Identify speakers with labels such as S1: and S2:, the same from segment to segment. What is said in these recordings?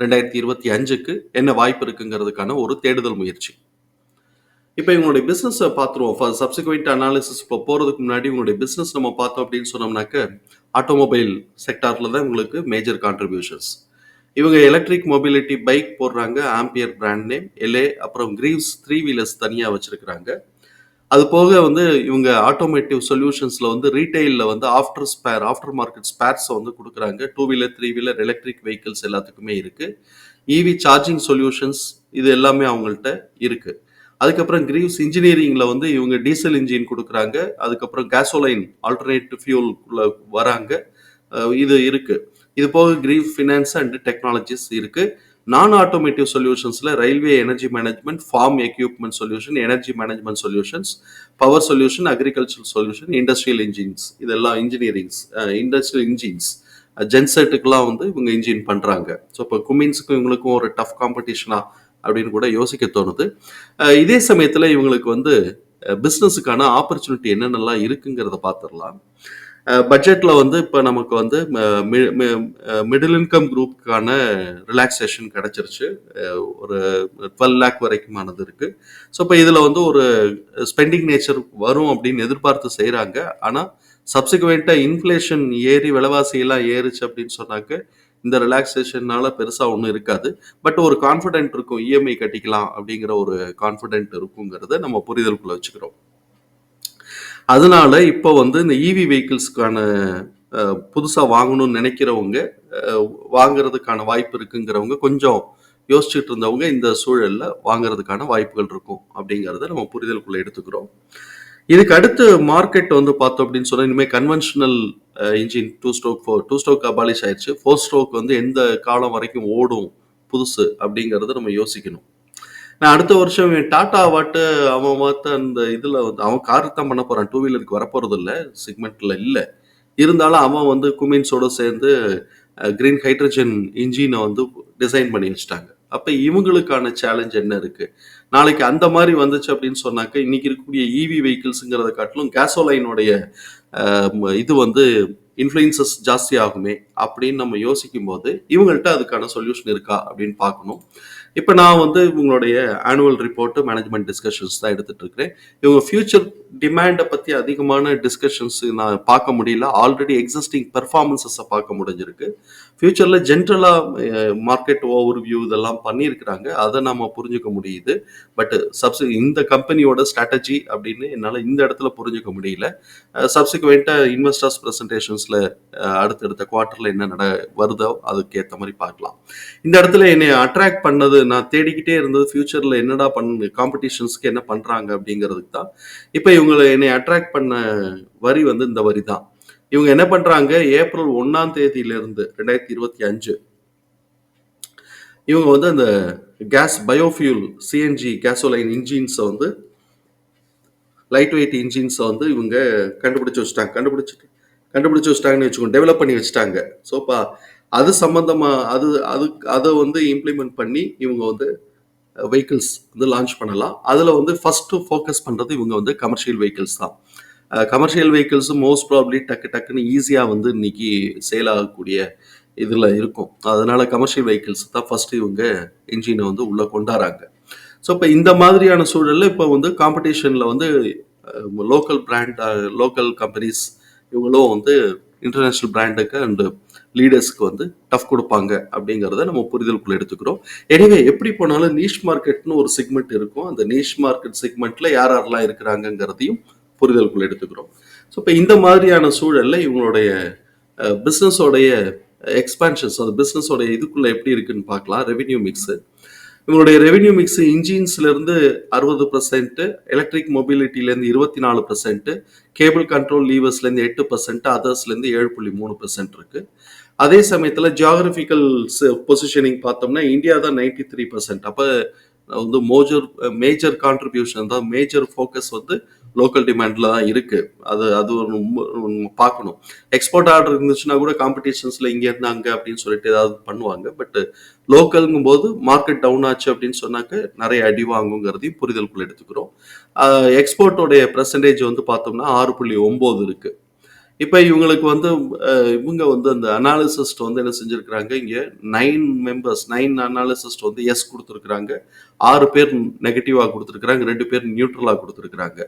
S1: ரெண்டாயிரத்தி இருபத்தி அஞ்சுக்கு என்ன வாய்ப்பு இருக்குங்கிறதுக்கான ஒரு தேடுதல் முயற்சி. இப்போ இவங்களுடைய பிஸ்னஸை பார்த்துருவோம். ஃபார் சப்சிக்வெண்ட் அனாலிசிஸ் இப்போ போகிறதுக்கு முன்னாடி உங்களுடைய பிஸ்னஸ் நம்ம பார்த்தோம் அப்படின்னு சொன்னோம்னாக்க ஆட்டோமொபைல் செக்டாரில் தான் உங்களுக்கு மேஜர் கான்ட்ரிபியூஷன்ஸ் இவங்க எலக்ட்ரிக் மொபிலிட்டி பைக் போடுறாங்க Ampere brand name L A அப்புறம் கிரீவ்ஸ் த்ரீ வீலர்ஸ் தனியாக வச்சுருக்கிறாங்க. அது போக வந்து இவங்க ஆட்டோமேட்டிவ் சொல்யூஷன்ஸில் வந்து ரீட்டைலில் வந்து ஆஃப்டர் ஸ்பேர் ஆஃப்டர் மார்க்கெட் ஸ்பேர்ஸை வந்து கொடுக்குறாங்க. Two wheeler three wheeler electric vehicles எல்லாத்துக்குமே இருக்குது இவி சார்ஜிங் சொல்யூஷன்ஸ் இது எல்லாமே அவங்கள்ட்ட இருக்குது அதுக்கப்புறம் கிரீவ்ஸ் இன்ஜினியரிங்கில் வந்து இவங்க டீசல் இன்ஜின் கொடுக்குறாங்க. அதுக்கப்புறம் கேசோலைன் ஆல்டர்னேட்டிவ் ஃபியூல்குள்ள வராங்க. இது இருக்குது இது போக கிரீவ் ஃபினான்ஸ் அண்ட் டெக்னாலஜிஸ் இருக்குது நான் automotive சொல்யூஷன்ஸில் railway energy management farm equipment solution energy management solutions power solution agriculture solution industrial engines இதெல்லாம் இன்ஜினியரிங்ஸ் இண்டஸ்ட்ரியல் இன்ஜின்ஸ் ஜென்செட்டுக்கெல்லாம் வந்து இவங்க இன்ஜின் பண்ணுறாங்க ஸோ இப்போ குமின்ஸுக்கும் இவங்களுக்கும் ஒரு டஃப் காம்படிஷனாக அப்படின்னு கூட யோசிக்க தோணுது. இதே சமயத்தில் இவங்களுக்கு வந்து பிஸ்னஸுக்கான ஆப்பர்ச்சுனிட்டி என்னென்னலாம் இருக்குங்கிறத பார்த்துடலாம். பட்ஜெட்டில் வந்து இப்போ நமக்கு வந்து மிடில் இன்கம் குரூப்புக்கான ரிலாக்ஸேஷன் கிடச்சிருச்சு. ஒரு டுவெல் லேக் வரைக்குமானது இருக்குது ஸோ இப்போ இதில் வந்து ஒரு ஸ்பெண்டிங் நேச்சர் வரும் அப்படின்னு எதிர்பார்த்து செய்கிறாங்க ஆனால் சப்சிக்வெண்ட்டாக இன்ஃப்ளேஷன் ஏறி விலைவாசியெல்லாம் ஏறுச்சு அப்படின்னு சொன்னாக்க இந்த ரிலாக்ஸேஷன்னால பெருசாக ஒன்றும் இருக்காது. பட் ஒரு கான்ஃபிடென்ட் இருக்கும் இஎம்ஐ கட்டிக்கலாம் அப்படிங்கிற ஒரு கான்ஃபிடென்ட் இருக்குங்கிறத நம்ம புரிதலுக்குள்ளே வச்சுக்கிறோம். அதனால இப்போ வந்து இந்த இவி வெஹிக்கிள்ஸ்க்கான புதுசாக வாங்கணும்னு நினைக்கிறவங்க வாங்கிறதுக்கான வாய்ப்பு இருக்குங்கிறவங்க கொஞ்சம் யோசிச்சுட்டு இருந்தவங்க இந்த சூழலில் வாங்கிறதுக்கான வாய்ப்புகள் இருக்கும் அப்படிங்கிறத நம்ம புரிதலுக்குள்ளே எடுத்துக்கிறோம். இதுக்கு அடுத்து மார்க்கெட் வந்து பார்த்தோம் அப்படின்னு சொன்னால் இனிமேல் conventional engine two stroke four two stroke abolish ஆயிடுச்சு ஃபோர் ஸ்ட்ரோக் வந்து எந்த காலம் வரைக்கும் ஓடும் புதுசு அப்படிங்கிறத நம்ம யோசிக்கணும். நான் அடுத்த வருஷம் இவன் டாடா வாட்டு அவன் பார்த்த அந்த இதில் வந்து அவன் கார் தான் பண்ண போகிறான் டூ வீலருக்கு வரப்போகிறது இல்லை செக்மெண்ட்டில் இல்லை. இருந்தாலும் அவன் வந்து குமின்ஸோட சேர்ந்து கிரீன் ஹைட்ரஜன் இன்ஜினை வந்து டிசைன் பண்ணி வச்சுட்டாங்க. அப்போ இவங்களுக்கான சேலஞ்ச் என்ன இருக்குது நாளைக்கு அந்த மாதிரி வந்துச்சு அப்படின்னு சொன்னாக்க இன்னைக்கு இருக்கக்கூடிய இவி வெஹிக்கிள்ஸுங்கிறத காட்டிலும் கேசோலைனுடைய இது வந்து இன்ஃப்ளூயன்சஸ் ஜாஸ்தி ஆகுமே அப்படின்னு நம்ம யோசிக்கும் போது இவங்கள்ட்ட அதுக்கான சொல்யூஷன் இருக்கா அப்படின்னு பார்க்கணும். இப்போ நான் வந்து இவங்களுடைய ஆனுவல் ரிப்போர்ட்டு மேனேஜ்மெண்ட் டிஸ்கஷன்ஸ் தான் எடுத்துட்டு இருக்கிறேன். இவங்க ஃபியூச்சர் டிமாண்டை பற்றி அதிகமான டிஸ்கஷன்ஸ் நான் பார்க்க முடியல. ஆல்ரெடி எக்ஸிஸ்டிங் பெர்ஃபார்மன்சஸை பார்க்க முடிஞ்சிருக்கு. ஃபியூச்சரில் ஜென்ரலாக மார்க்கெட் ஓவர் வியூ இதெல்லாம் பண்ணியிருக்கிறாங்க. அதை நம்ம புரிஞ்சுக்க முடியுது. பட் சப்சி இந்த கம்பெனியோட ஸ்ட்ராட்டஜி அப்படின்னு என்னால் இந்த இடத்துல புரிஞ்சுக்க முடியல. சப்சிக்வெண்ட்டாக இன்வெஸ்டர்ஸ் ப்ரெசன்டேஷன்ஸில் அடுத்தடுத்த குவார்ட்டரில் என்ன நட வருதோ அதுக்கேற்ற மாதிரி பார்க்கலாம். இந்த இடத்துல என்னை அட்ராக்ட் பண்ணது நான் தேடிக்கிட்டே இருந்தது ஃபியூச்சரில் என்னடா பண்ணு காம்படிஷன்ஸ்க்கு என்ன பண்ணுறாங்க அப்படிங்கிறதுக்கு தான். இப்போ இவங்களை என்னை அட்ராக்ட் பண்ண வரி வந்து இந்த வரி தான். இவங்க என்ன பண்ணுறாங்க ஏப்ரல் ஒன்றாம் தேதியிலிருந்து ரெண்டாயிரத்தி இருபத்தி அஞ்சு இவங்க வந்து அந்த கேஸ் பயோஃபியூல் சிஎன்ஜி கேசோலைன் இன்ஜின்ஸை வந்து லைட் வெயிட் இன்ஜின்ஸை வந்து இவங்க கண்டுபிடிச்சி வச்சுட்டாங்க. கண்டுபிடிச்சிட்டு கண்டுபிடிச்சி வச்சுட்டாங்கன்னு வச்சுக்கோங்க டெவலப் பண்ணி வச்சுட்டாங்க. ஸோ இப்போ அது சம்மந்தமாக அது அது அதை வந்து இம்ப்ளிமெண்ட் பண்ணி இவங்க வந்து வெஹிக்கிள்ஸ் வந்து லான்ச் பண்ணலாம். அதில் வந்து ஃபஸ்ட்டு ஃபோக்கஸ் பண்ணுறது இவங்க வந்து கமர்ஷியல் வெஹிக்கிள்ஸ் தான். கமர்ஷியல் வெஹிக்கிள்ஸ் மோஸ்ட் ப்ராப்ளி டக்கு டக்குன்னு ஈஸியாக வந்து இன்னைக்கு சேல் ஆகக்கூடிய இதில் இருக்கும். அதனால கமர்ஷியல் வெஹிக்கிள்ஸ் தான் ஃபஸ்ட்டு இவங்க இன்ஜினை வந்து உள்ளே கொண்டாடுறாங்க. ஸோ இப்போ இந்த மாதிரியான சூழலில் இப்போ வந்து காம்படிஷனில் வந்து லோக்கல் பிராண்ட் லோக்கல் கம்பெனிஸ் இவங்களும் வந்து இன்டர்நேஷ்னல் பிராண்டுக்கு அண்டு லீடர்ஸ்க்கு வந்து டஃப் கொடுப்பாங்க அப்படிங்கிறத நம்ம புரிதலுக்குள்ள எடுத்துக்கிறோம். எனவே எப்படி போனாலும் நீஷ் மார்க்கெட்னு ஒரு செக்மெண்ட் இருக்கும். அந்த நீஷ் மார்க்கெட் செக்மெண்ட்ல யார் யாரெல்லாம் இருக்கிறாங்கங்கிறதையும் புரிதலுக்குள்ள எடுத்துக்கிறோம். ஸோ இப்போ இந்த மாதிரியான சூழல்ல இவங்களுடைய பிஸ்னஸோடைய எக்ஸ்பான்ஷன்ஸ் அந்த பிஸ்னஸோடைய இதுக்குள்ள எப்படி இருக்குன்னு பார்க்கலாம். ரெவென்யூ மிக்ஸு இவங்களுடைய ரெவென்யூ மிக்ஸ் இன்ஜின்ஸ்லேருந்து அறுபது பர்சன்ட்டு எலக்ட்ரிக் மொபிலிட்டிலேருந்து இருபத்தி நாலு பர்சன்ட்டு கேபிள் கண்ட்ரோல் லீவர்ஸ்லேருந்து எட்டு பர்சன்ட் அதர்ஸ்லேருந்து ஏழு புள்ளி மூணு பர்சன்ட் இருக்குது அதே சமயத்தில் ஜியாகிரபிக்கல் பொசிஷனிங் பார்த்தோம்னா இந்தியா தான் நைன்டி த்ரீ பர்சன்ட் அப்போ வந்து மோஜர் மேஜர் கான்ட்ரிபியூஷன் தான் மேஜர் ஃபோக்கஸ் வந்து லோக்கல் டிமாண்டில் தான் இருக்குது அது அது ஒன்று ரொம்ப- பார்க்கணும். எக்ஸ்போர்ட் ஆர்டர் இருந்துச்சுன்னா கூட காம்படிஷன்ஸில் இங்கே இருந்தாங்க அங்கே அப்படின்னு சொல்லிட்டு ஏதாவது பண்ணுவாங்க. பட் லோக்கலுங்கும் போது மார்க்கெட் டவுன் ஆச்சு அப்படின்னு சொன்னாக்க நிறைய அடி வாங்குங்கிறதையும் புரிதலுக்குள்ள எடுத்துக்கிறோம். எக்ஸ்போர்ட்டோடைய பர்சன்டேஜ் வந்து பார்த்தோம்னா ஆறு புள்ளி ஒம்பது இருக்குது இப்போ இவங்களுக்கு வந்து இவங்க வந்து அந்த அனாலிசிஸ்ட் வந்து என்ன செஞ்சுருக்கிறாங்க இங்கே நைன் மெம்பர்ஸ் நைன் அனாலிசிஸ்ட் வந்து எஸ் கொடுத்துருக்குறாங்க. ஆறு பேர் நெகட்டிவாக கொடுத்துருக்குறாங்க ரெண்டு பேர் நியூட்ரலாக கொடுத்துருக்குறாங்க.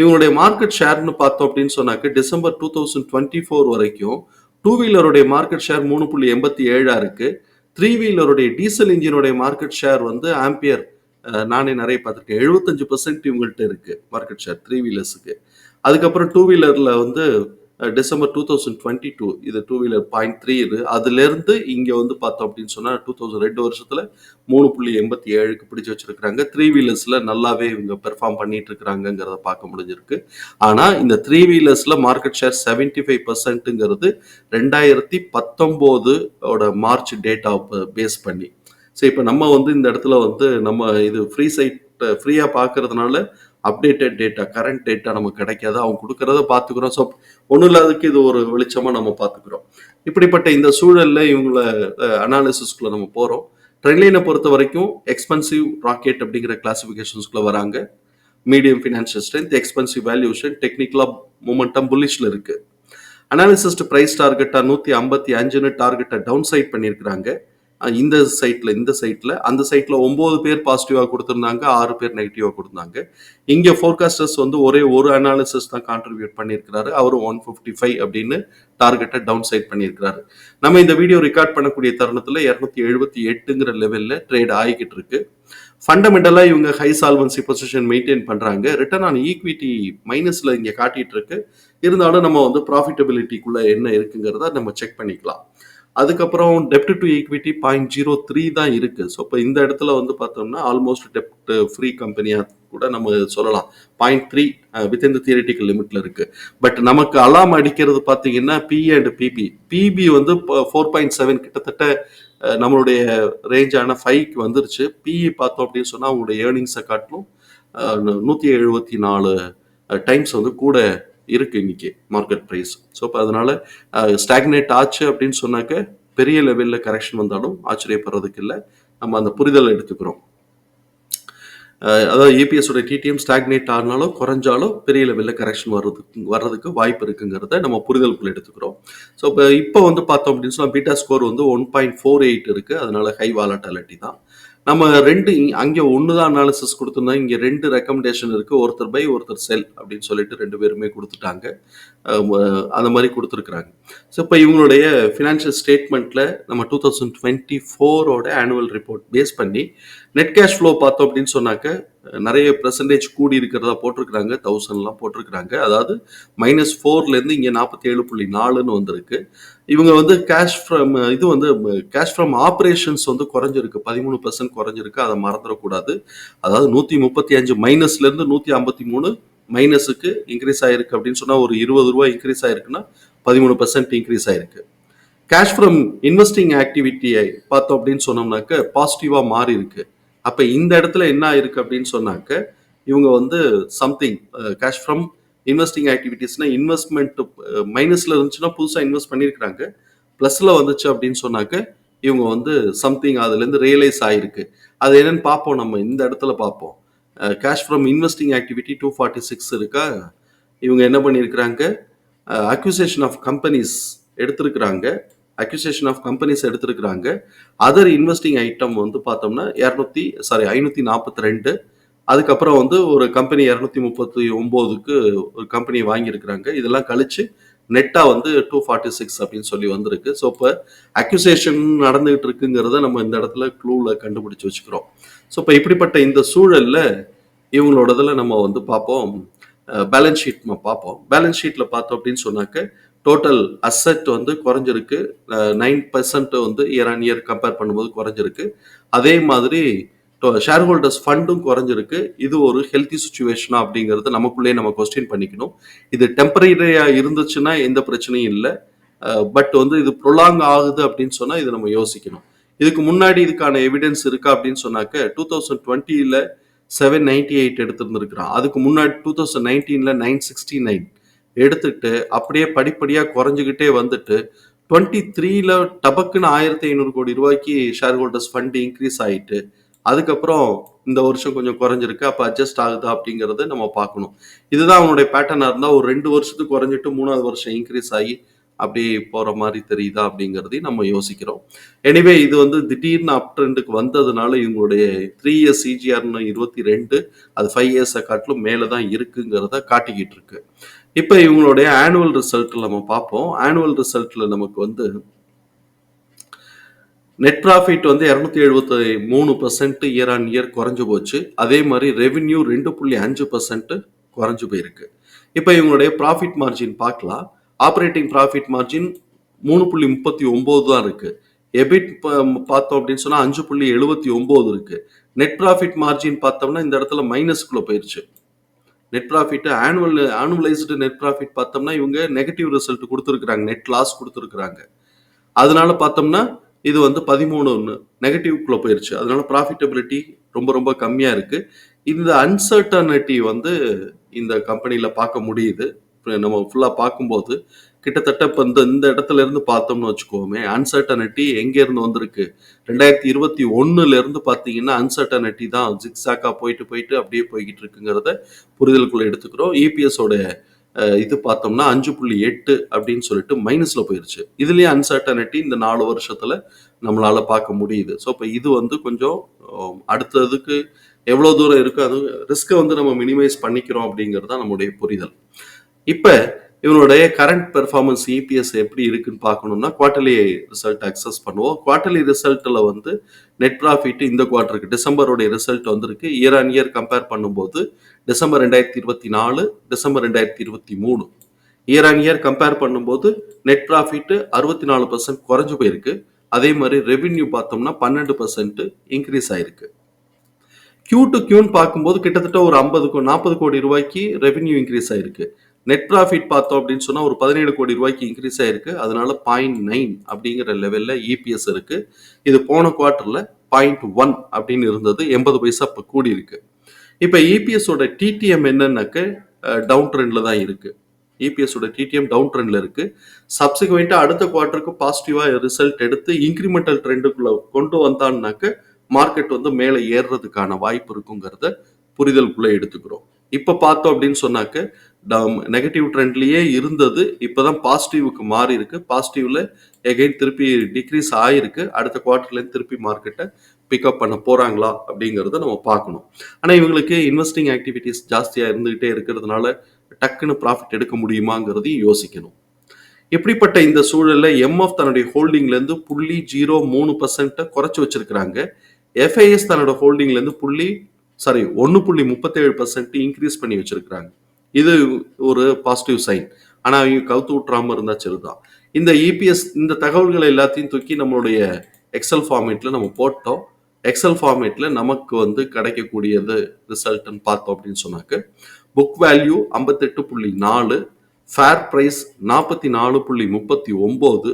S1: இவங்களுடைய மார்க்கெட் ஷேர்னு பார்த்தோம் அப்படின்னு சொன்னாக்க December two thousand twenty four வரைக்கும் டூ வீலருடைய மார்க்கெட் ஷேர் மூணு புள்ளி எண்பத்தி ஏழாக இருக்கு. த்ரீ வீலருடைய டீசல் இன்ஜினுடைய மார்க்கெட் ஷேர் வந்து ஆம்பியர் நானே நிறைய பார்த்துருக்கேன். எழுபத்தஞ்சு பர்சன்ட் இவங்கள்ட்ட இருக்குது மார்க்கெட் ஷேர் த்ரீ வீலர்ஸுக்கு அதுக்கப்புறம் டூ வீலரில் வந்து December two thousand twenty two இது டூ வீலர் பாயிண்ட் த்ரீ இது. அதுலேருந்து இங்கே வந்து பார்த்தோம் அப்படின்னு சொன்னால் டூ தௌசண்ட் ரெண்டு வருஷத்தில் மூணு புள்ளி எண்பத்தி ஏழுக்கு பிடிச்சி வச்சிருக்கிறாங்க. த்ரீ வீலர்ஸில் நல்லாவே இவங்க பெர்ஃபார்ம் பண்ணிட்டு இருக்கிறாங்கங்கிறத பார்க்க முடிஞ்சிருக்கு. ஆனால் இந்த த்ரீ வீலர்ஸில் மார்க்கெட் ஷேர் செவன்டி ஃபைவ் பர்சன்ட்டுங்கிறது ரெண்டாயிரத்தி பத்தொம்போதோட மார்ச் டேட்டா பேஸ் பண்ணி. ஸோ இப்போ நம்ம வந்து இந்த இடத்துல வந்து நம்ம இது ஃப்ரீ சைட் ஃப்ரீயாக பார்க்கறதுனால அப்டேட்டட் டேட்டா கரண்ட் டேட்டா நமக்கு கிடைக்காது. அவங்க கொடுக்கறத பார்த்துக்கிறோம். ஸோ ஒன்றும் இல்லாததுக்கு இது ஒரு வெளிச்சமாக நம்ம பார்த்துக்கிறோம். இப்படிப்பட்ட இந்த சூழலில் இவங்கள அனாலிசிஸ்குள்ளே நம்ம போகிறோம் ட்ரெயின்லைனை பொறுத்த வரைக்கும் எக்ஸ்பென்சிவ் ராக்கெட் அப்படிங்கிற கிளாஸிஃபிகேஷன்ஸ்குள்ளே வராங்க. Medium financial strength expensive valuation டெக்னிக்கலாக மூமெண்டம் புல்லிஷில் இருக்குது அனாலிசிஸ்ட் ப்ரைஸ் டார்கெட்டாக நூற்றி ஐம்பத்தி அஞ்சுன்னு டார்கெட்டை டவுன் சைட் பண்ணியிருக்கிறாங்க. இந்த சைட்டில் இந்த சைட்டில் அந்த சைட்டில் ஒன்பது பேர் பாசிட்டிவாக கொடுத்துருந்தாங்க ஆறு பேர் நெகட்டிவாக கொடுத்தாங்க. இங்கே ஃபோர்காஸ்டர்ஸ் வந்து ஒரே ஒரு அனாலிசிஸ் தான் கான்ட்ரிபியூட் பண்ணியிருக்கிறாரு. அவரும் ஒன் ஃபிஃப்டி ஃபைவ் அப்படின்னு டார்கெட்டை டவுன் சைட் பண்ணியிருக்கிறாரு. நம்ம இந்த வீடியோ ரெக்கார்ட் பண்ணக்கூடிய தருணத்தில் இரநூத்தி எழுபத்தி எட்டுங்கிற லெவலில் ட்ரேட் ஆகிக்கிட்டு இருக்கு. ஃபண்டமெண்டலாக இவங்க ஹை சால்வன்சி பொசிஷன் மெயின்டைன் பண்ணுறாங்க ரிட்டர்ன் ஆன் ஈக்விட்டி மைனஸில் இங்கே காட்டிட்டு இருக்கு. இருந்தாலும் நம்ம வந்து ப்ராஃபிட்டபிலிட்டிக்குள்ளே என்ன இருக்குங்கிறத நம்ம செக் பண்ணிக்கலாம். அதுக்கப்புறம் டெப்ட் to equity point zero three தான் இருக்குது ஸோ இப்போ இந்த இடத்துல வந்து பார்த்தோம்னா ஆல்மோஸ்ட் டெப்ட் ஃப்ரீ கம்பெனியாக கூட நம்ம சொல்லலாம். Point three within the theoretical லிமிட்ல இருக்கு. பட் நமக்கு அலாம் அடிக்கிறது பார்த்தீங்கன்னா P and P B P B வந்து ஃபோர் பாயிண்ட் செவன் கிட்டத்தட்ட நம்மளுடைய ரேஞ்சான ஃபைவ்க்கு வந்துருச்சு. பிஇ பார்த்தோம் அப்படின்னு சொன்னால் அவங்களுடைய ஏர்னிங்ஸை காட்டிலும் நூற்றி எழுபத்தி நாலு டைம்ஸ் வந்து கூட இருக்கு இன்னைக்கு மார்க்கெட் ப்ரைஸ் ஸோ இப்போ அதனால ஸ்டாக்னேட் ஆச்சு அப்படின்னு சொன்னாக்க பெரிய லெவலில் கரெக்ஷன் வந்தாலும் ஆச்சரியப்படுறதுக்கு இல்லை. நம்ம அந்த புரிதலை எடுத்துக்கிறோம். அதாவது ஏபிஎஸோட டிடிஎம் ஸ்டாக்னேட் ஆனாலும் குறைஞ்சாலும் பெரிய லெவலில் கரெக்ஷன் வர்றதுக்கு வர்றதுக்கு வாய்ப்பு இருக்குங்கிறத நம்ம புரிதலுக்குள்ள எடுத்துக்கிறோம். ஸோ இப்போ இப்போ வந்து பார்த்தோம் அப்படின்னு சொன்னால் பீட்டா ஸ்கோர் வந்து ஒன் பாயிண்ட் ஃபோர் எயிட் இருக்குது அதனால ஹை வாலட்டாலிட்டி தான். நம்ம ரெண்டு அங்கே ஒன்று தான் அனாலிசிஸ் கொடுத்துருந்தோம். இங்கே ரெண்டு ரெக்கமெண்டேஷன் இருக்குது ஒருத்தர் பை ஒருத்தர் செல் அப்படின்னு சொல்லிட்டு ரெண்டு பேருமே கொடுத்துட்டாங்க. அந்த மாதிரி கொடுத்துருக்குறாங்க. ஸோ இப்போ இவங்களுடைய ஃபினான்ஷியல் ஸ்டேட்மெண்ட்டில் நம்ம டூ தௌசண்ட் டுவெண்ட்டி ஃபோரோட ஆனுவல் ரிப்போர்ட் பேஸ் பண்ணி நெட் கேஷ் ஃப்ளோ பார்த்தோம் அப்படின்னு சொன்னாக்க நிறைய பெர்சன்டேஜ் கூடி இருக்கிறதா போட்டிருக்கிறாங்க தௌசண்ட்லாம் போட்டிருக்கிறாங்க. அதாவது மைனஸ் ஃபோர்லேருந்து இங்கே நாற்பத்தி ஏழு புள்ளி நாலுன்னு வந்திருக்கு. இவங்க வந்து கேஷ் ஃப்ரம் இது வந்து கேஷ் ஃப்ரம் ஆப்ரேஷன்ஸ் வந்து குறைஞ்சிருக்கு. பதிமூணு பர்சன்ட் குறைஞ்சிருக்கு. அதை மறந்துடக்கூடாது. அதாவது நூற்றி முப்பத்தி அஞ்சு மைனஸ்லேருந்து நூற்றி ஐம்பத்தி மூணு மைனஸுக்கு இன்க்ரீஸ் ஆயிருக்கு அப்படின்னு சொன்னால் ஒரு இருபது ரூபா இன்க்ரீஸ் ஆயிருக்குன்னா பதிமூணு பர்சன்ட் இன்க்ரீஸ் ஆயிருக்கு. கேஷ் ஃப்ரம் இன்வெஸ்டிங் ஆக்டிவிட்டியை பார்த்தோம் அப்படின்னு சொன்னோம்னாக்க பாசிட்டிவாக மாறி இருக்கு. அப்போ இந்த இடத்துல என்ன ஆயிருக்கு அப்படின்னு சொன்னாக்க இவங்க வந்து சம்திங் கேஷ் ஃப்ரம் இன்வெஸ்டிங் ஆக்டிவிட்டீஸ்னா இன்வெஸ்ட்மெண்ட் மைனஸில் இருந்துச்சுன்னா புதுசாக இன்வெஸ்ட் பண்ணியிருக்கிறாங்க ப்ளஸில் வந்துச்சு அப்படின்னு சொன்னாக்க இவங்க வந்து சம்திங் அதுலேருந்து ரியலைஸ் ஆகிருக்கு அது என்னன்னு பார்ப்போம் நம்ம இந்த இடத்துல பார்ப்போம். Cash from investing activity two forty six இருக்கா? இவங்க என்ன பண்ணியிருக்கிறாங்க? அக்யூசேஷன் ஆஃப் கம்பெனிஸ் எடுத்திருக்கிறாங்க. அக்யூசேஷன் ஆஃப் கம்பெனிஸ் எடுத்திருக்கிறாங்க. அதர் இன்வெஸ்டிங் ஐட்டம் வந்து பார்த்தோம்னா இரநூத்தி சாரி ஐநூற்றி நாற்பத்தி ரெண்டு. அதுக்கப்புறம் வந்து ஒரு கம்பெனி இரநூத்தி முப்பத்தி ஒம்போதுக்கு ஒரு கம்பெனி வாங்கியிருக்கிறாங்க. இதெல்லாம் கழிச்சு நெட்டாக வந்து டூ ஃபார்ட்டி சிக்ஸ் அப்படின்னு சொல்லி வந்திருக்கு. ஸோ இப்போ அக்யூசேஷன் நடந்துகிட்டு இருக்குங்கிறத நம்ம இந்த இடத்துல க்ளூவில் கண்டுபிடிச்சு வச்சுக்கிறோம். ஸோ இப்போ இப்படிப்பட்ட இந்த சூழலில் இவங்களோடதில் நம்ம வந்து பார்ப்போம். பேலன்ஸ் ஷீட் நம்ம பார்ப்போம். பேலன்ஸ் ஷீட்டில் பார்த்தோம் அப்படின்னு சொன்னாக்க டோட்டல் அசெட் வந்து குறைஞ்சிருக்கு. நைன் பர்சன்ட் வந்து இயர் ஆன் இயர் கம்பேர் பண்ணும்போது குறைஞ்சிருக்கு. அதே மாதிரி ஷேர் ஹோல்டர்ஸ் ஃபண்டும் குறைஞ்சிருக்கு. இது ஒரு ஹெல்த்தி சுச்சுவேஷனா அப்படிங்கிறது நமக்குள்ளேயே நம்ம கொஸ்டின் பண்ணிக்கணும். இது டெம்பரரியா இருந்துச்சுன்னா எந்த பிரச்சனையும் இல்லை. பட் வந்து இது ப்ரொலாங் ஆகுது அப்படின்னு சொன்னா இது நம்ம யோசிக்கணும். இதுக்கு முன்னாடி இதுக்கான எவிடன்ஸ் இருக்கா அப்படின்னு சொன்னாக்க டூ தௌசண்ட் டுவெண்ட்டியில் செவன் நைன்டி எயிட் எடுத்திருந்திருக்கிறான். அதுக்கு முன்னாடி டூ தௌசண்ட் நைன்டீனில் நைன் சிக்ஸ்டி நைன் எடுத்துட்டு அப்படியே படிப்படியாக குறைஞ்சிக்கிட்டே வந்துட்டு டுவெண்ட்டி த்ரீல டபக்குன்னு ஆயிரத்தி ஐநூறு கோடி ரூபாய்க்கு ஷேர் ஹோல்டர்ஸ் ஃபண்ட் இன்க்ரீஸ் ஆகிட்டு அதுக்கப்புறம் இந்த வருஷம் கொஞ்சம் குறைஞ்சிருக்கு. அப்போ அட்ஜஸ்ட் ஆகுதா அப்படிங்கிறத நம்ம பார்க்கணும். இதுதான் அவனுடைய பேட்டர்னாக இருந்தால் ஒரு ரெண்டு வருஷத்துக்கு குறைஞ்சிட்டு மூணாவது வருஷம் இன்க்ரீஸ் ஆகி அப்படி போகிற மாதிரி தெரியுதா அப்படிங்கிறதையும் நம்ம யோசிக்கிறோம். எனிவே இது வந்து திடீர்னு அப் ட்ரெண்டுக்கு வந்ததுனால இவங்களுடைய த்ரீ இயர்ஸ் சிஜிஆர்னு இருபத்தி ரெண்டு அது ஃபைவ் இயர்ஸை காட்டிலும் மேலே தான் இருக்குங்கிறத காட்டிக்கிட்டு இருக்கு. இப்போ இவங்களுடைய ஆனுவல் ரிசல்ட்டில் நம்ம பார்ப்போம். ஆனுவல் ரிசல்ட்டில் நமக்கு வந்து நெட் ப்ராஃபிட் வந்து இரநூத்தி எழுபத்தி மூணு பர்சன்ட் இயர் ஆன் இயர் குறைஞ்சு போச்சு. அதே மாதிரி ரெவின்யூ ரெண்டு புள்ளி அஞ்சு பர்சன்ட் குறைஞ்சு போயிருக்கு. இப்போ இவங்களுடைய ப்ராஃபிட் மார்ஜின் பார்க்கலாம். ஆப்ரேட்டிங் ப்ராஃபிட் மார்ஜின் மூணு புள்ளி முப்பத்தி ஒம்பது தான் இருக்கு. எபிட் பார்த்தோம் அப்படின்னு சொன்னால் அஞ்சு புள்ளி எழுபத்தி ஒம்பது இருக்கு. நெட் ப்ராஃபிட் மார்ஜின் பார்த்தோம்னா இந்த இடத்துல மைனஸ்க்குள்ளே போயிருச்சு. Net profit annual annualised net profit பார்த்தோம்னா இவங்க நெகட்டிவ் ரிசல்ட் கொடுத்துருக்குறாங்க. நெட் லாஸ் கொடுத்துருக்குறாங்க. அதனால பார்த்தோம்னா இது வந்து பதிமூணு நெகட்டிவ்குள்ளே போயிடுச்சு அதனால ப்ராஃபிட்டபிலிட்டி ரொம்ப ரொம்ப கம்மியாக இருக்குது இந்த அன்சர்டனிட்டி வந்து இந்த கம்பெனியில் பார்க்க முடியுது. நம்ம ஃபுல்லாக பார்க்கும்போது கிட்டத்தட்ட இப்போ இந்த இந்த இடத்துல இருந்து பார்த்தோம்னு வச்சுக்கோமே அன்சர்டனிட்டி எங்கேருந்து வந்திருக்கு? ரெண்டாயிரத்தி இருபத்தி ஒன்றுலேருந்து பார்த்தீங்கன்னா அன்சர்டனிட்டி தான் ஜிக்ஸாக்காக போயிட்டு போயிட்டு அப்படியே போய்கிட்டு இருக்குங்கிறத புரிதலுக்குள்ளே எடுத்துக்கிறோம். இபிஎஸோட இது பார்த்தோம்னா அஞ்சு புள்ளி எட்டு அப்படின்னு சொல்லிட்டு மைனஸ்ல போயிருச்சு. இதுலேயே அன்சர்டனிட்டி இந்த நாலு வருஷத்துல நம்மளால பார்க்க முடியுது. ஸோ இப்போ இது வந்து கொஞ்சம் அடுத்ததுக்கு எவ்வளோ தூரம் இருக்கோ அது ரிஸ்க்கை வந்து நம்ம மினிமைஸ் பண்ணிக்கிறோம் அப்படிங்கிறது தான் நம்முடைய புரிதல். இப்போ இவனுடைய கரண்ட் பெர்ஃபார்மன்ஸ் இபிஎஸ் எப்படி இருக்குன்னு பார்க்கணும்னா குவார்டர்லி ரிசல்ட் அக்சஸ் பண்ணுவோம். குவார்டர்லி ரிசல்ட்டில் வந்து நெட் ப்ராஃபிட் இந்த குவார்ட்டருக்கு டிசம்பருடைய ரிசல்ட் வந்திருக்கு. இயர் ஆன் இயர் கம்பேர் பண்ணும்போது டிசம்பர் ரெண்டாயிரத்தி இருபத்தி நாலு டிசம்பர் ரெண்டாயிரத்தி இருபத்தி மூணு. இயர் ஆன் இயர் கம்பேர் பண்ணும்போது நெட் ப்ராஃபிட் அறுபத்தி நாலு பர்சன்ட் குறைஞ்சு போயிருக்கு. அதே மாதிரி ரெவின்யூ பார்த்தோம்னா பன்னெண்டு பர்சன்ட் இன்க்ரீஸ் ஆயிருக்கு. கியூ டு கியூன்னு பார்க்கும்போது கிட்டத்தட்ட ஒரு ஐம்பது நாற்பது கோடி ரூபாய்க்கு ரெவின்யூ இன்க்ரீஸ் ஆயிருக்கு. நெட் ப்ராஃபிட் பார்த்தோம் அப்படின்னு சொன்னால் ஒரு பதினேழு கோடி ரூபாய்க்கு இன்க்ரீஸ் ஆயிருக்கு. அதனால பாயிண்ட் நைன் அப்படிங்கிற லெவலில் இபிஎஸ் இருக்கு. இது போன குவார்ட்டரில் பாயிண்ட் ஒன் அப்படின்னு இருந்தது. எண்பது பைசா இப்போ கூடி இருக்கு இப்போ இபிஎஸோட டிடிஎம் என்னன்னாக்க டவுன் ட்ரெண்டில் தான் இருக்குது இபிஎஸோட டிடிஎம் டவுன் ட்ரெண்டில் இருக்குது சப்சிக்வெண்ட்டாக அடுத்த குவார்ட்டருக்கு பாசிட்டிவாக ரிசல்ட் எடுத்து இன்க்ரிமெண்டல் ட்ரெண்டுக்குள்ளே கொண்டு வந்தான்னாக்க மார்க்கெட் வந்து மேலே ஏறுறதுக்கான வாய்ப்பு இருக்குங்கிறத புரிதலுக்குள்ளே எடுத்துக்கிறோம். இப்போ பார்த்தோம் அப்படின்னு சொன்னாக்க நெகட்டிவ் ட்ரெண்ட்லேயே இருந்தது இப்போதான் பாசிட்டிவுக்கு மாறி இருக்கு. பாசிட்டிவில் எகைன் திருப்பி டிக்ரீஸ் ஆகிருக்கு அடுத்த குவார்ட்டர்லேருந்து திருப்பி மார்க்கெட்டை பிக்கப் பண்ண போகிறாங்களா அப்படிங்கிறத நம்ம பார்க்கணும். ஆனால் இவங்களுக்கு இன்வெஸ்டிங் ஆக்டிவிட்டீஸ் ஜாஸ்தியாக இருந்துகிட்டே இருக்கிறதுனால டக்குன்னு ப்ராஃபிட் எடுக்க முடியுமாங்கிறதையும் யோசிக்கணும். இப்படிப்பட்ட இந்த சூழலில் எம்எஃப் தன்னுடைய ஹோல்டிங்லேருந்து புள்ளி ஜீரோ மூணு பர்சன்ட்டை குறைச்சி வச்சிருக்கிறாங்க. எஃப்ஐஎஸ் தன்னோட ஹோல்டிங்லேருந்து புள்ளி சாரி ஒன்று புள்ளி முப்பத்தேழு பர்சன்ட் இன்க்ரீஸ் பண்ணி வச்சிருக்கிறாங்க. இது ஒரு பாசிட்டிவ் சைன் ஆனால் அவங்க கவுத்து விட்டுறாமல் இருந்தால் சரிதான் இந்த இபிஎஸ் இந்த தகவல்களை எல்லாத்தையும் தூக்கி நம்மளுடைய எக்ஸல் ஃபார்மேட்டில் நம்ம போட்டோம். எக்ஸல் ஃபார்மேட்டில் நமக்கு வந்து கிடைக்கக்கூடியது ரிசல்ட்னு பார்த்தோம் அப்படின்னு சொன்னாக்க புக் வேல்யூ ஐம்பத்தெட்டு புள்ளி நாலு ஃபேர் ப்ரைஸ் நாற்பத்தி நாலு புள்ளி முப்பத்தி ஒம்பது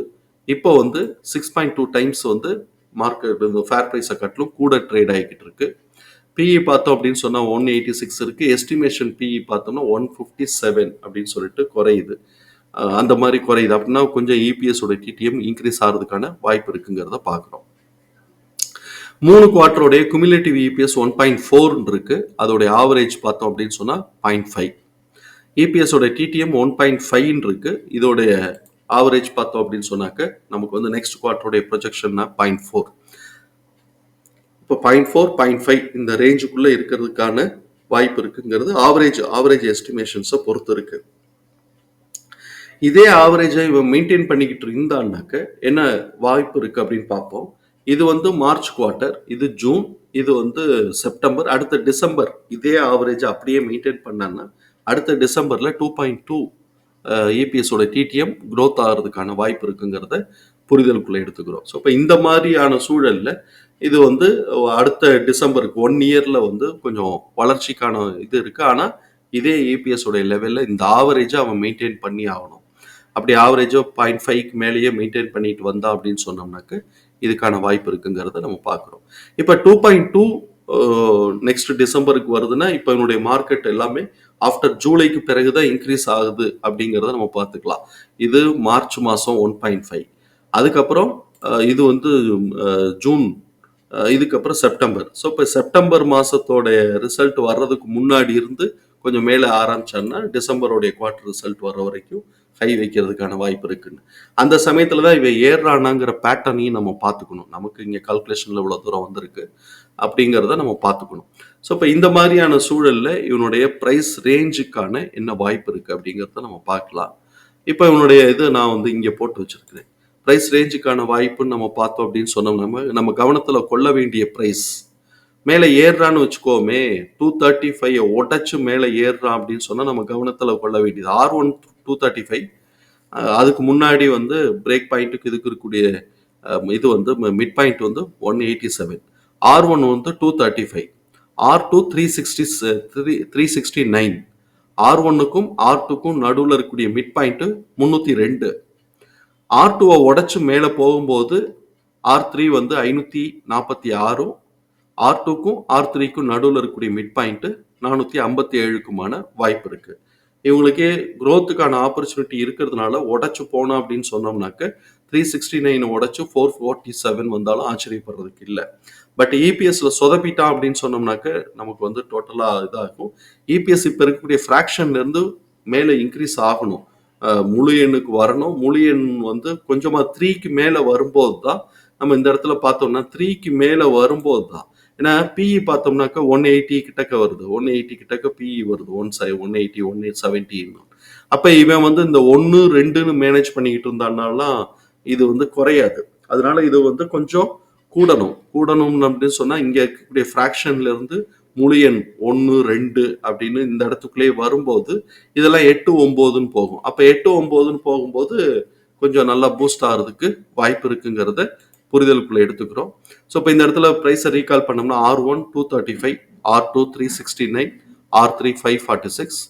S1: இப்போ வந்து சிக்ஸ் பாயிண்ட் டூ டைம்ஸ் வந்து மார்க்கெட் இந்த ஃபேர் ப்ரைஸை கட்டிலும் கூட ட்ரேட் ஆகிக்கிட்டு இருக்கு. பிஇ பார்த்தோம் அப்படின்னு சொன்னால் ஒன் எயிட்டி சிக்ஸ் இருக்குது எஸ்டிமேஷன் பிஇ பார்த்தோம்னா ஒன் ஃபிஃப்டி செவன் அப்படின்னு சொல்லிட்டு குறையுது. அந்த மாதிரி குறையுது. அப்படின்னா கொஞ்சம் இபிஎஸோட டிடிஎம் இன்க்ரீஸ் ஆகிறதுக்கான வாய்ப்பு இருக்குங்கிறத பார்க்குறோம். மூணு குவார்டருடைய cumulative EPS one point four இருக்கு. அதோடைய ஆவரேஜ் பார்த்தோம் அப்படின்னு சொன்னால் பாயிண்ட் ஃபைவ் இபிஎஸோட டிடிஎம் ஒன் பாயிண்ட் ஃபைவ்னு இருக்கு. இதோடைய ஆவரேஜ் பார்த்தோம் அப்படின்னு சொன்னாக்க நமக்கு வந்து நெக்ஸ்ட் குவார்டருடைய ப்ரொஜெக்ஷன்னா பாயிண்ட் ஃபோர் இப்போ பாயிண்ட் ஃபோர் பாயிண்ட் ஃபைவ் இந்த ரேஞ்சுக்குள்ளே இருக்கிறதுக்கான வாய்ப்பு இருக்குங்கிறது ஆவரேஜ் ஆவரேஜ் எஸ்டிமேஷன்ஸை பொறுத்து இருக்கு. இதே ஆவரேஜை இவன் மெயின்டைன் பண்ணிக்கிட்டு இருந்தான்னாக்க என்ன வாய்ப்பு இருக்கு அப்படின்னு பார்ப்போம். இது வந்து மார்ச் குவார்ட்டர் இது ஜூன் இது வந்து செப்டம்பர் அடுத்த டிசம்பர். இதே ஆவரேஜ் அப்படியே மெயின்டைன் பண்ணான்னா அடுத்த டிசம்பரில் டூ பாயிண்ட் டூ இபிஎஸோட டிடிஎம் க்ரோத் ஆகிறதுக்கான வாய்ப்பு இருக்குங்கிறத புரிதலுக்குள்ளே எடுத்துக்கிறோம். ஸோ இப்போ இந்த மாதிரியான சூழலில் இது வந்து அடுத்த டிசம்பருக்கு ஒன் இயரில் வந்து கொஞ்சம் வளர்ச்சிக்கான இது இருக்குது ஆனால் இதே ஏபிஎஸோடைய லெவலில் இந்த ஆவரேஜை அவன் மெயின்டைன் பண்ணி ஆகணும். அப்படி ஆவரேஜோ பாயிண்ட் ஃபைவ்க்கு மேலேயே மெயின்டைன் பண்ணிட்டு வந்தா அப்படின்னு சொன்னோம்னாக்க இதுக்கான வாய்ப்பு இருக்குங்கிறத நம்ம பார்க்குறோம். இப்போ டூ பாயிண்ட் டூ நெக்ஸ்ட் டிசம்பருக்கு வருதுன்னா இப்போ என்னுடைய மார்க்கெட் எல்லாமே ஆஃப்டர் ஜூலைக்கு பிறகு தான் இன்க்ரீஸ் ஆகுது அப்படிங்கிறத நம்ம பார்த்துக்கலாம். இது மார்ச் மாதம் ஒன் பாயிண்ட் ஃபைவ் அதுக்கப்புறம் இது வந்து ஜூன் இதுக்கப்புறம் செப்டம்பர். ஸோ இப்போ செப்டம்பர் மாதத்தோடைய ரிசல்ட் வர்றதுக்கு முன்னாடி இருந்து கொஞ்சம் மேலே ஆரம்பிச்சான்னா டிசம்பருடைய குவார்டர் ரிசல்ட் வர வரைக்கும் கை வைக்கிறதுக்கான வாய்ப்பு இருக்குன்னு. அந்த சமயத்தில் தான் இவன் ஏறானாங்கிற பேட்டர்னையும் நம்ம பார்த்துக்கணும். நமக்கு இங்கே கால்குலேஷனில் இவ்வளோ தூரம் வந்திருக்கு அப்படிங்கிறத நம்ம பார்த்துக்கணும். ஸோ இப்போ இந்த மாதிரியான சூழலில் இவனுடைய ப்ரைஸ் ரேஞ்சுக்கான என்ன வாய்ப்பு இருக்குது அப்படிங்கிறத நம்ம பார்க்கலாம். இப்போ இவனுடைய இது நான் வந்து இங்கே போட்டு வச்சிருக்கிறேன். ப்ரைஸ் ரேஞ்சுக்கான வாய்ப்புன்னு நம்ம பார்த்தோம் அப்படின்னு சொன்னோம். நம்ம நம்ம கவனத்தில் கொள்ள வேண்டிய ப்ரைஸ் மேலே ஏறுறான்னு வச்சுக்கோமே டூ தேர்ட்டி ஃபைவ் உடச்சு மேலே ஏறுறான் அப்படின்னு சொன்னால் நம்ம கவனத்தில் கொள்ள வேண்டியது. R one two thirty five அதுக்கு முன்னாடி வந்து பிரேக் பாயிண்ட்டுக்கு இதுக்கு இருக்கக்கூடிய இது வந்து மிட் பாயிண்ட் வந்து one eighty seven R one வந்து two thirty five R two three sixty three three sixty nine R ஒன்னுக்கும் R டூக்கும் நடுவில் இருக்கக்கூடிய மிட் பாயிண்ட்டு முந்நூற்றி ரெண்டு. ஆர் டூவை உடச்சு மேலே போகும்போது ஆர் த்ரீ வந்து ஐநூற்றி நாற்பத்தி ஆறும் ஆர் டூக்கும் ஆர் த்ரீக்கும் நடுவில் இருக்கக்கூடிய மிட் பாயிண்ட்டு நானூற்றி ஐம்பத்தி ஏழுக்குமான வாய்ப்பு இருக்குது இவங்களுக்கே க்ரோத்துக்கான ஆப்பர்ச்சுனிட்டி இருக்கிறதுனால உடச்சு போனோம் அப்படின்னு சொன்னோம்னாக்க த்ரீ சிக்ஸ்டி நைன் உடச்சு ஃபோர் ஃபோர்ட்டி செவன் வந்தாலும் ஆச்சரியப்படுறதுக்கு இல்லை. பட் இபிஎஸ்ல சொதப்பிட்டான் அப்படின்னு சொன்னோம்னாக்க நமக்கு வந்து டோட்டலாக இதாகும் இபிஎஸ் இப்போ இருக்கக்கூடிய ஃப்ராக்ஷன்லேருந்து மேலே இன்க்ரீஸ் ஆகணும். முழு எண்ணுக்கு வரணும். முழு எண் வந்து கொஞ்சமாக த்ரீக்கு மேலே வரும்போது தான் நம்ம இந்த இடத்துல பார்த்தோம்னா த்ரீக்கு மேலே வரும்போது தான் ஏன்னா பிஇ பார்த்தோம்னாக்கா ஒன் எயிட்டி கிட்டக்க வருது. ஒன் எயிட்டி கிட்டக்க பிஇ வருது. ஒன் சை ஒன் எயிட்டி ஒன் எயிட் செவன்ட்டின்னு அப்போ இவன் வந்து இந்த ஒன்று ரெண்டுன்னு மேனேஜ் பண்ணிக்கிட்டு இருந்தான்னாலாம் இது வந்து குறையாது. அதனால இது வந்து கொஞ்சம் கூடணும். கூடணும் அப்படின்னு சொன்னால் இங்கே இருக்கக்கூடிய ஃப்ராக்ஷன்லேருந்து முழியன் முழு எண் ஒன்று ரெண்டு அப்படின்னு இந்த இடத்துக்குள்ளேயே வரும்போது இதெல்லாம் எட்டு ஒம்போதுன்னு போகும். அப்போ எட்டு ஒம்போதுன்னு போகும்போது கொஞ்சம் நல்லா பூஸ்ட் ஆகிறதுக்கு வாய்ப்பு இருக்குங்கிறத புரிதலுக்குள்ள எடுத்துக்கிறோம். ஸோ இப்போ இந்த இடத்துல ப்ரைஸை ரீகால் பண்ணோம்னா R one two thirty five R two three sixty nine R three five forty six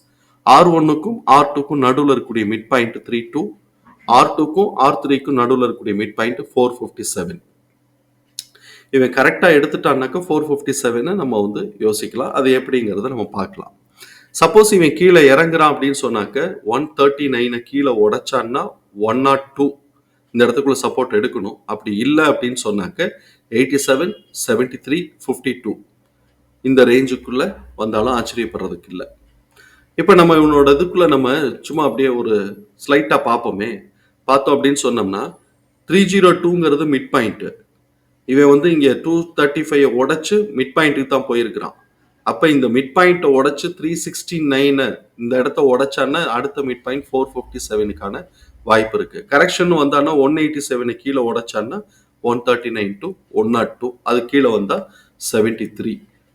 S1: R ஒன்னுக்கும் R டூக்கும் நடுவில் இருக்கக்கூடிய mid point three two R டூக்கும் R த்ரீக்கும் நடுவில் இருக்கக்கூடிய mid point four fifty seven இவன் கரெக்டாக எடுத்துட்டான்னாக்கா ஃபோர் ஃபிஃப்டி செவனை நம்ம வந்து யோசிக்கலாம். அது எப்படிங்கிறத நம்ம பார்க்கலாம். சப்போஸ் இவன் கீழே இறங்குறான் அப்படின்னு சொன்னாக்க ஒன் தேர்ட்டி நைனை கீழே உடைச்சான்னா ஒன் நாட் டூ இந்த இடத்துக்குள்ள சப்போர்ட் எடுக்கணும். அப்படி இல்லை அப்படின்னு சொன்னாக்க eighty seven seventy three fifty two இந்த ரேஞ்சுக்குள்ளே வந்தாலும் ஆச்சரியப்படுறதுக்கு இல்லை. இப்போ நம்ம இவனோட இதுக்குள்ளே நம்ம சும்மா அப்படியே ஒரு ஸ்லைட்டாக பார்ப்போமே. பார்த்தோம் அப்படின்னு சொன்னோம்னா த்ரீ ஜீரோ டூங்கிறது மிட் பாயிண்ட்டு இவன் வந்து இங்கே டூ தேர்ட்டி ஃபைவ் உடச்சு மிட் பாயிண்ட்டுக்கு தான் போயிருக்கிறான். அப்போ இந்த மிட் பாயிண்ட்டை உடச்சு த்ரீ சிக்ஸ்டி நைனை இந்த இடத்த உடைச்சான்னா அடுத்த மிட் பாயிண்ட் ஃபோர் ஃபிஃப்டி செவனுக்கான வாய்ப்பு இருக்குது கரெக்ஷன் வந்தான்னா ஒன் எயிட்டி செவனு கீழே உடைச்சான்னா one thirty nine to one not two அது கீழே வந்தால் செவன்ட்டி த்ரீ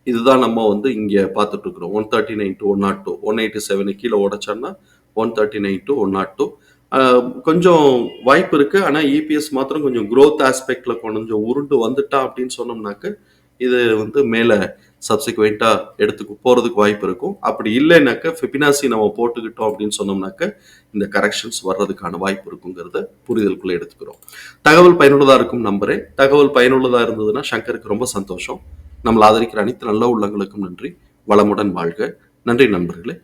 S1: இதுதான் நம்ம வந்து இங்கே பார்த்துட்டு இருக்கிறோம். One thirty nine to one not two one eighty seven கீழே உடைச்சோன்னா one thirty nine to one not two கொஞ்சம் வாய்ப்பு இருக்குது ஆனால் இபிஎஸ் மாத்திரம் கொஞ்சம் க்ரோத் ஆஸ்பெக்டில் கொஞ்சம் உருண்டு வந்துட்டா அப்படின்னு சொன்னோம்னாக்க இது வந்து மேலே சப்சிக்வெண்ட்டாக எடுத்துக்கு போகிறதுக்கு வாய்ப்பு இருக்கும். அப்படி இல்லைனாக்க ஃபிபினாசி நம்ம போட்டுக்கிட்டோம் அப்படின்னு சொன்னோம்னாக்க இந்த கரெக்ஷன்ஸ் வர்றதுக்கான வாய்ப்பு இருக்குங்கிறத புரிதலுக்குள்ளே எடுத்துக்கிறோம். தகவல் பயனுள்ளதாக இருக்கும் நம்புறேன். தகவல் பயனுள்ளதாக இருந்ததுன்னா சங்கருக்கு ரொம்ப சந்தோஷம். நம்மளை ஆதரிக்கிற அனைத்து நல்ல உள்ளங்களுக்கும் நன்றி. வளமுடன் வாழ்க. நன்றி நண்பர்களே.